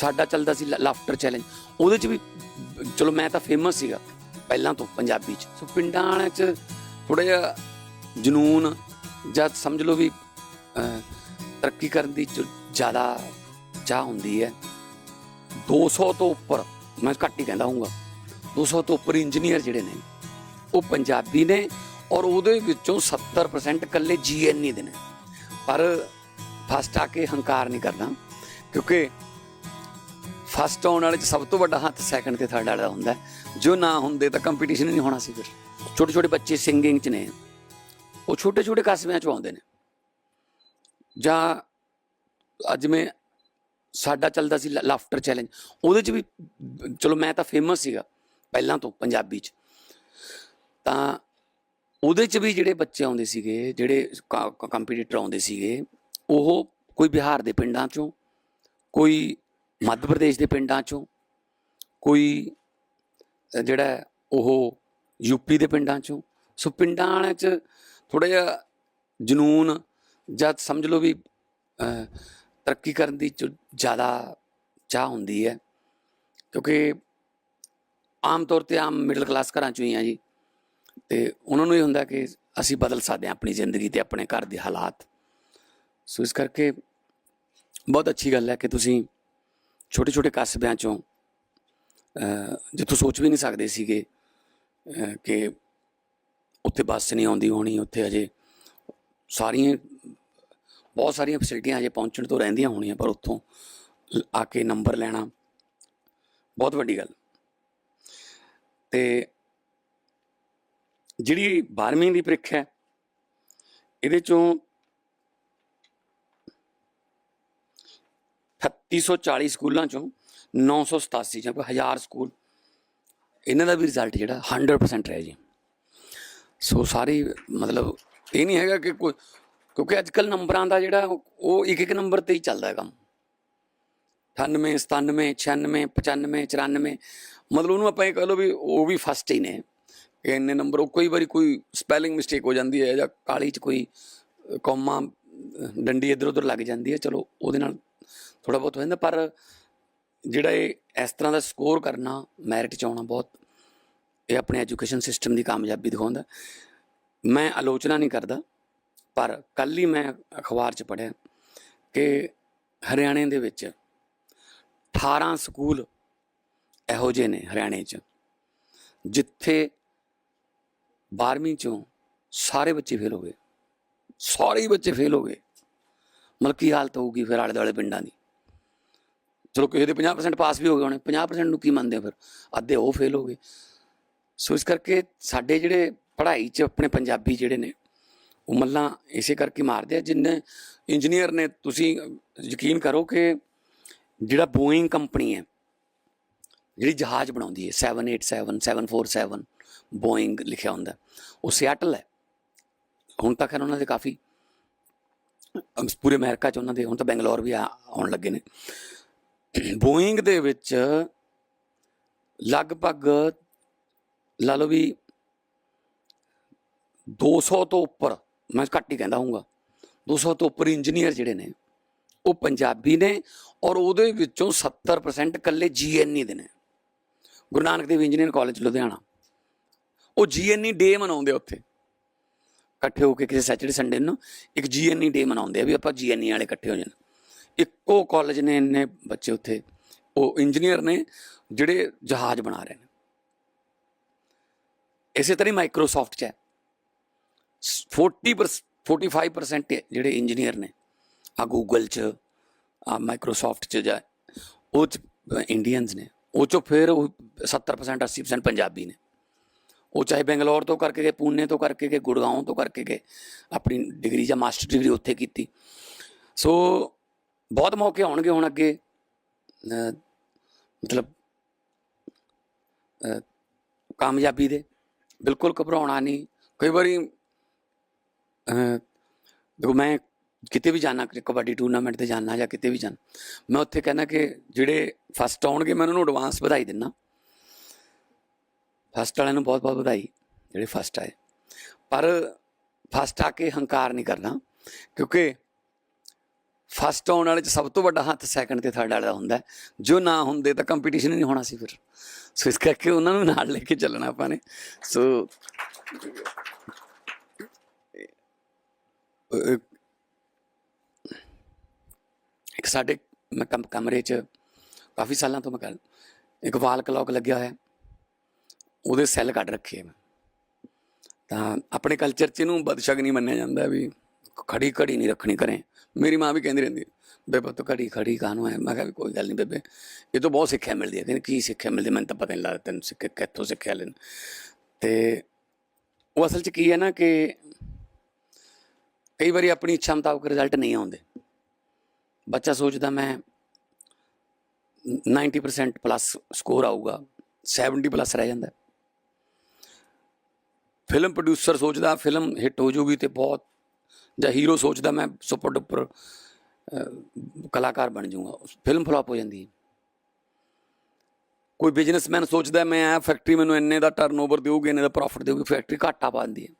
ਸਾਡਾ ਚੱਲਦਾ ਸੀ laughter challenge ਉਹਦੇ ਚ ਵੀ, ਚਲੋ ਮੈਂ ਤਾਂ ਫੇਮਸ ਸੀਗਾ, ਪਹਿਲਾਂ ਤੋਂ ਪੰਜਾਬੀ ਚ। ਸੋ ਪਿੰਡਾਂ ਵਾਲਿਆਂ ਚ ਥੋੜਾ ਜਿਹਾ ਜਨੂਨ ਜਾਂ ਸਮਝ ਲਓ ਵੀ ਤਰੱਕੀ ਕਰਨ ਦੀ ਜੋ ਜ਼ਿਆਦਾ ਚਾਹ ਹੁੰਦੀ ਹੈ। 200 ਤੋਂ ਉੱਪਰ, ਮੈਂ ਘੱਟ ਹੀ ਕਹਿੰਦਾ ਹੂੰਗਾ 200 ਤੋਂ ਉੱਪਰ ਇੰਜੀਨੀਅਰ ਜਿਹੜੇ ਨੇ, ਉਹ ਪੰਜਾਬੀ ਨੇ ਔਰ ਉਹਦੇ ਵਿੱਚੋਂ 70% ਇਕੱਲੇ ਜੀਐਨਈ ਦੇ ਨੇ। ਪਰ ਫਸਟ ਆ ਕੇ ਹੰਕਾਰ ਨਹੀਂ ਕਰਨਾ, ਕਿਉਂਕਿ ਫਸਟ ਆਉਣ ਵਾਲੇ ਚ ਸਭ ਤੋਂ ਵੱਡਾ ਹੱਥ ਸੈਕੰਡ ਤੇ ਥਰਡ ਵਾਲੇ ਦਾ ਹੁੰਦਾ ਜੋ ਨਾ ਹੁੰਦੇ ਤਾਂ ਕੰਪੀਟੀਸ਼ਨ ਹੀ ਨਹੀਂ ਹੋਣਾ ਸੀ ਫਿਰ। ਛੋਟੇ ਛੋਟੇ ਬੱਚੇ ਸਿੰਗਿੰਗ ਚ ਨੇ। ਉਹ ਛੋਟੇ ਛੋਟੇ ਕਸਬਿਆਂ ਚ ਆਉਂਦੇ ਨੇ। ਜਾਂ ਅੱਜ ਮੈਂ ਸਾਡਾ ਚੱਲਦਾ ਸੀ ਲਾਫਟਰ ਚੈਲੰਜ ਉਹਦੇ ਚ ਵੀ ਚਲੋ ਮੈਂ ਤਾਂ ਫੇਮਸ ਸੀਗਾ, ਪਹਿਲਾਂ ਤੋਂ ਪੰਜਾਬੀ ਚ। ਤਾਂ ਉਹਦੇ ਚ ਵੀ ਜਿਹੜੇ ਬੱਚੇ ਆਉਂਦੇ ਸੀਗੇ, ਜਿਹੜੇ ਕੰਪੀਟੀਟਰ ਆਉਂਦੇ ਸੀਗੇ, ਉਹ ਕੋਈ ਬਿਹਾਰ ਦੇ ਪਿੰਡਾਂ ਚੋਂ, ਕੋਈ ਮੱਧ ਪ੍ਰਦੇਸ਼ ਦੇ ਪਿੰਡਾਂ ਚੋਂ ਕੋਈ ਜਿਹੜਾ ਹੈ, ਉਹ ਯੂਪੀ ਦੇ ਪਿੰਡਾਂ ਚੋਂ। ਸੋ ਪਿੰਡਾਂ ਵਾਲਿਆਂ ਚ ਥੋੜਾ ਜਿਹਾ ਜਨੂਨ ਜਾਂ ਸਮਝ ਲਓ ਵੀ ਤਰੱਕੀ ਕਰਨ ਦੀ ਜੋ ਜ਼ਿਆਦਾ ਚਾਹ ਹੁੰਦੀ ਹੈ। ਕਿਉਂਕਿ ਆਮ ਤੌਰ ਤੇ ਆਮ ਮਿਡਲ ਕਲਾਸ ਘਰਾਂ ਚੋਂ ਹੀ ਆ ਜੀ। ਤੇ ਉਹਨਾਂ ਨੂੰ ਇਹ ਹੁੰਦਾ ਕਿ ਅਸੀਂ ਬਦਲ ਸਕਦੇ ਹਾਂ ਆਪਣੀ ਜ਼ਿੰਦਗੀ ਤੇ ਆਪਣੇ ਘਰ ਦੇ ਹਾਲਾਤ। ਸੋ ਇਸ ਕਰਕੇ ਬਹੁਤ ਅੱਛੀ ਗੱਲ ਹੈ ਕਿ ਤੁਸੀਂ ਛੋਟੇ ਛੋਟੇ ਕਸਬਿਆਂ ਚੋਂ ਜਿੱਥੋਂ ਸੋਚ ਵੀ ਨਹੀਂ ਸਕਦੇ ਸੀਗੇ ਕਿ ਉੱਥੇ ਬੱਸ ਨਹੀਂ ਆਉਂਦੀ ਹੋਣੀ, ਉੱਥੇ ਅਜੇ ਸਾਰੀਆਂ, ਬਹੁਤ ਸਾਰੀਆਂ ਫੈਸਿਲਿਟੀਆਂ ਅਜੇ ਪਹੁੰਚਣ ਤੋਂ ਰਹਿੰਦੀਆਂ ਹੋਣੀਆਂ, ਪਰ ਉੱਥੋਂ ਲ- ਆ ਕੇ ਨੰਬਰ ਲੈਣਾ ਬਹੁਤ ਵੱਡੀ ਗੱਲ। ਤੇ ਜਿਹੜੀ 12ਵੀਂ ਦੀ ਪ੍ਰੀਖਿਆ, ਇਹਦੇ ਚੋਂ 3640 ਸਕੂਲਾਂ ਚੋਂ 987 ਜਾਂ ਕੋਈ 1000 ਸਕੂਲ ਇਹਨਾਂ ਦਾ ਵੀ ਰਿਜ਼ਲਟ ਜਿਹੜਾ 100% ਰਿਹਾ ਜੀ। ਸੋ ਸਾਰੀ ਮਤਲਬ ਇਹ ਨਹੀਂ ਹੈਗਾ ਕਿ ਕੋਈ ਕਿਉਂਕਿ ਅੱਜ ਕੱਲ ਨੰਬਰਾਂ ਦਾ ਜਿਹੜਾ ਉਹ ਇੱਕ ਇੱਕ ਨੰਬਰ ਤੇ ਹੀ ਚੱਲਦਾ ਹੈ ਕੰਮ। 98 97 96 95 94 ਮਤਲਬ ਉਹਨੂੰ ਆਪਾਂ ਇਹ ਕਹ ਲਓ ਵੀ ਉਹ ਵੀ ਫਸਟ ਹੀ ਨੇ। ਇੰਨੇ ਨੰਬਰ ਉਹ ਕਈ ਵਾਰੀ ਕੋਈ ਸਪੈਲਿੰਗ ਮਿਸਟੇਕ ਹੋ ਜਾਂਦੀ ਹੈ ਜਾਂ ਕਾਲੀ ਚ ਕੋਈ ਅ, ਡੰਡੀ ਇੱਧਰ ਉੱਧਰ ਲੱਗ ਜਾਂਦੀ ਹੈ ਚਲੋ ਉਹਦੇ ਨਾਲ ਥੋੜਾ ਬਹੁਤ ਹੋ ਜਾਂਦਾ, ਪਰ ਜਿਹੜਾ ਇਹ ਇਸ ਤਰ੍ਹਾਂ ਦਾ ਸਕੋਰ ਕਰਨਾ ਮੈਰਿਟ ਚ ਆਉਣਾ ਬਹੁਤ, ਇਹ ਆਪਣੇ ਐਜੂਕੇਸ਼ਨ ਸਿਸਟਮ ਦੀ ਕਾਮਯਾਬੀ ਦਿਖਾਉਂਦਾ। ਮੈਂ ਆਲੋਚਨਾ ਨਹੀਂ ਕਰਦਾ, ਪਰ ਕੱਲ ਹੀ ਮੈਂ ਅਖਬਾਰ 'ਚ ਪੜ੍ਹਿਆ ਕਿ ਹਰਿਆਣੇ ਦੇ ਵਿੱਚ 18 ਸਕੂਲ ਇਹੋ ਜਿਹੇ ਨੇ ਹਰਿਆਣੇ 'ਚ, ਜਿੱਥੇ 12ਵੀਂ ਚੋਂ ਸਾਰੇ ਬੱਚੇ ਫੇਲ ਹੋ ਗਏ। ਸਾਰੇ ਬੱਚੇ ਫੇਲ ਹੋ ਗਏ। ਮਤਲਬ ਕੀ ਹਾਲਤ ਹੋਊਗੀ ਫਿਰ ਆਲੇ ਦੁਆਲੇ ਪਿੰਡਾਂ ਦੀ? ਚਲੋ ਕਿਸੇ ਦੇ 50% ਪਾਸ ਵੀ ਹੋ ਗਏ ਹੋਣੇ 50% ਨੂੰ ਕੀ ਮੰਨਦੇ ਆ ਫਿਰ? ਅੱਧੇ ਉਹ ਫੇਲ ਹੋ ਗਏ। ਸੋ ਇਸ ਕਰਕੇ ਸਾਡੇ ਜਿਹੜੇ ਪੜ੍ਹਾਈ 'ਚ ਆਪਣੇ ਪੰਜਾਬੀ ਜਿਹੜੇ ਨੇ, ਉਹ ਮੱਲਾਂ ਇਸੇ ਕਰਕੇ ਮਾਰਦੇ ਆ, ਜਿੰਨੇ ਇੰਜੀਨੀਅਰ ਨੇ, ਤੁਸੀਂ ਯਕੀਨ ਕਰੋ ਕਿ ਜਿਹੜਾ ਬੋਇੰਗ ਕੰਪਨੀ ਹੈ, ਜਿਹੜੀ ਜਹਾਜ਼ ਬਣਾਉਂਦੀ ਹੈ 787 747 ਬੋਇੰਗ ਲਿਖਿਆ ਹੁੰਦਾ, ਉਹ ਸਿਆਟਲ ਹੈ। ਹੁਣ ਤੱਕ ਉਹਨਾਂ ਦੇ ਕਾਫੀ ਪੂਰੇ ਅਮਰੀਕਾ ਚ ਉਹਨਾਂ ਦੇ, ਹੁਣ ਤਾਂ ਬੈਂਗਲੌਰ ਵੀ ਆਉਣ ਲੱਗੇ ਨੇ। ਬੋਇੰਗ ਦੇ ਵਿੱਚ ਲਗਭਗ ਲਾ ਲਓ ਵੀ 200 ਤੋਂ ਉੱਪਰ, ਮੈਂ ਘੱਟ ਹੀ ਕਹਿੰਦਾ ਹੂੰਗਾ 200 ਤੋਂ ਉੱਪਰ ਇੰਜੀਨੀਅਰ ਜਿਹੜੇ ਨੇ, ਉਹ ਪੰਜਾਬੀ ਨੇ ਔਰ ਉਹਦੇ ਵਿੱਚੋਂ 70% ਇਕੱਲੇ ਜੀਐਨਈ ਦੇ ਨੇ। Guru Nanak Dev engineer college, Ludhiana. ਉਹ ਜੀਐਨਈ ਡੇ ਮਨਾਉਂਦੇ ਆ ਉੱਥੇ। ਇਕੱਠੇ ਹੋ ਕੇ ਕਿਸੇ ਸੈਚਰਡੇ ਸੰਡੇ ਨੂੰ ਇੱਕ ਜੀਐਨਈ ਡੇ ਮਨਾਉਂਦੇ ਆ ਵੀ ਆਪਾਂ ਜੀਐਨਈ ਵਾਲੇ ਇਕੱਠੇ ਹੋ ਜਾਣ। ਇੱਕੋ ਕਾਲਜ ਨੇ ਇੰਨੇ ਬੱਚੇ ਉੱਥੇ। ਉਹ ਇੰਜੀਨੀਅਰ ਨੇ ਜਿਹੜੇ ਜਹਾਜ਼ ਬਣਾ ਰਹੇ ਨੇ। ਇਸੇ ਤਰ੍ਹਾਂ ਮਾਈਕਰੋਸਾਫਟ ਚ ਹੈ। 40 45% ਜਿਹੜੇ ਇੰਜੀਨੀਅਰ ਨੇ ਆ ਗੂਗਲ ਚ ਆ ਮਾਈਕਰੋਸਾਫਟ ਚ ਜਾ ਉਹ ਚ ਇੰਡੀਅਨਸ ਨੇ। ਉਹ ਚੋਂ ਫਿਰ ਉਹ 70% 80% ਪੰਜਾਬੀ ਨੇ। ਉਹ ਚਾਹੇ ਬੈਂਗਲੌਰ ਤੋਂ ਕਰਕੇ ਗਏ, ਪੂਨੇ ਤੋਂ ਕਰਕੇ ਗਏ ਗੁੜਗਾਉਂ ਤੋਂ ਕਰਕੇ ਗਏ, ਆਪਣੀ ਡਿਗਰੀ ਜਾਂ ਮਾਸਟਰ ਡਿਗਰੀ ਉੱਥੇ ਕੀਤੀ। ਸੋ ਬਹੁਤ ਮੌਕੇ ਆਉਣਗੇ ਹੁਣ ਅੱਗੇ ਮਤਲਬ ਕਾਮਯਾਬੀ ਦੇ, ਬਿਲਕੁਲ ਘਬਰਾਉਣਾ ਨਹੀਂ। ਕਈ ਵਾਰੀ ਦੇਖੋ ਮੈਂ ਕਿਤੇ ਵੀ ਜਾਣਾ ਕਬੱਡੀ ਟੂਰਨਾਮੈਂਟ ਤੇ ਜਾਣਾ ਜਾਂ ਕਿਤੇ ਵੀ ਜਾਣਾ, ਮੈਂ ਉੱਥੇ ਕਹਿੰਦਾ ਕਿ ਜਿਹੜੇ ਫਸਟ ਆਉਣਗੇ, ਮੈਂ ਉਹਨਾਂ ਨੂੰ ਐਡਵਾਂਸ ਵਧਾਈ ਦਿੰਦਾ ਫਸਟ ਵਾਲਿਆਂ ਨੂੰ ਬਹੁਤ ਬਹੁਤ ਵਧਾਈ, ਜਿਹੜੇ ਫਸਟ ਆਏ। ਪਰ ਫਸਟ ਆ ਕੇ ਹੰਕਾਰ ਨਹੀਂ ਕਰਨਾ, ਕਿਉਂਕਿ ਫਸਟ ਆਉਣ ਵਾਲੇ ਚ ਸਭ ਤੋਂ ਵੱਡਾ ਹੱਥ ਸੈਕੰਡ ਤੇ ਥਰਡ ਵਾਲੇ ਦਾ ਹੁੰਦਾ ਜੋ ਨਾ ਹੁੰਦੇ ਤਾਂ ਕੰਪੀਟੀਸ਼ਨ ਹੀ ਨਹੀਂ ਹੋਣਾ ਸੀ ਫਿਰ। ਸੋ ਇਸ ਕਰਕੇ ਉਹਨਾਂ ਨੂੰ ਨਾਲ ਲੈ ਕੇ ਚੱਲਣਾ ਆਪਾਂ ਨੇ। ਸੋ ਇੱਕ ਸਾਡੇ ਮੈਂ ਕਮ- ਕਮਰੇ 'ਚ ਕਾਫੀ ਸਾਲਾਂ ਤੋਂ ਮੈਂ ਕਰ, ਇੱਕ ਵਾਲ ਕਲੌਕ ਲੱਗਿਆ ਹੋਇਆ। ਉਹਦੇ ਸੈੱਲ ਕੱਢ ਰੱਖੇ ਮੈਂ। ਤਾਂ ਆਪਣੇ ਕਲਚਰ 'ਚ ਇਹਨੂੰ ਬਦਸ਼ਗਨੀ ਮੰਨਿਆ ਜਾਂਦਾ ਵੀ ਖੜੀ ਘੜੀ ਨਹੀਂ ਰੱਖਣੀ ਘਰੇ। ਮੇਰੀ ਮਾਂ ਵੀ ਕਹਿੰਦੀ ਰਹਿੰਦੀ ਬੇਬੇ ਤੂੰ ਘੜੀ, ਖੜੀ ਕਾਹਨੂੰ ਹੈ ਮੈਂ ਕਿਹਾ ਵੀ ਕੋਈ ਗੱਲ ਨਹੀਂ ਬੇਬੇ, ਇਹ ਤੋਂ ਬਹੁਤ ਸਿੱਖਿਆ ਮਿਲਦੀ ਹੈ। ਕਹਿੰਦੀ, ਕੀ ਸਿੱਖਿਆ ਮਿਲਦੀ? ਮੈਨੂੰ ਤਾਂ ਪਤਾ ਨਹੀਂ ਲੱਗਦਾ ਤੈਨੂੰ ਸਿੱਖ ਕਿੱਥੋਂ ਸਿੱਖਿਆ ਲੈਣ ਤੇ ਉਹ ਅਸਲ 'ਚ ਕੀ ਹੈ ਨਾ ਕਿ ਕਈ ਵਾਰੀ ਆਪਣੀ ਇੱਛਾ ਮੁਤਾਬਕ ਰਿਜ਼ਲਟ ਨਹੀਂ ਆਉਂਦੇ। ਬੱਚਾ ਸੋਚਦਾ, ਮੈਂ 90% ਪਲੱਸ ਸਕੋਰ ਆਊਗਾ 70 ਪਲੱਸ ਰਹਿ ਜਾਂਦਾ ਫਿਲਮ ਪ੍ਰੋਡਿਊਸਰ ਸੋਚਦਾ ਫਿਲਮ ਹਿੱਟ ਹੋ ਜੂਗੀ ਤੇ ਬਹੁਤ ਜਾਂ ਹੀਰੋ ਸੋਚਦਾ ਮੈਂ ਸੁਪਰ ਡੁਪਰ ਕਲਾਕਾਰ ਬਣ ਜਾਊਗਾ ਫਿਲਮ ਫਲॉप ਹੋ ਜਾਂਦੀ ਹੈ। ਕੋਈ ਬਿਜ਼ਨਸਮੈਨ ਸੋਚਦਾ ਮੈਂ ਆ ਫੈਕਟਰੀ ਮੈਨੂੰ ਇੰਨੇ ਦਾ ਟਰਨਓਵਰ ਦੇਊਗੀ, ਇੰਨੇ ਦਾ ਪ੍ਰੋਫਿਟ ਦੇਊਗੀ ਫੈਕਟਰੀ ਘਾਟਾ ਪਾਉਂਦੀ ਹੈ।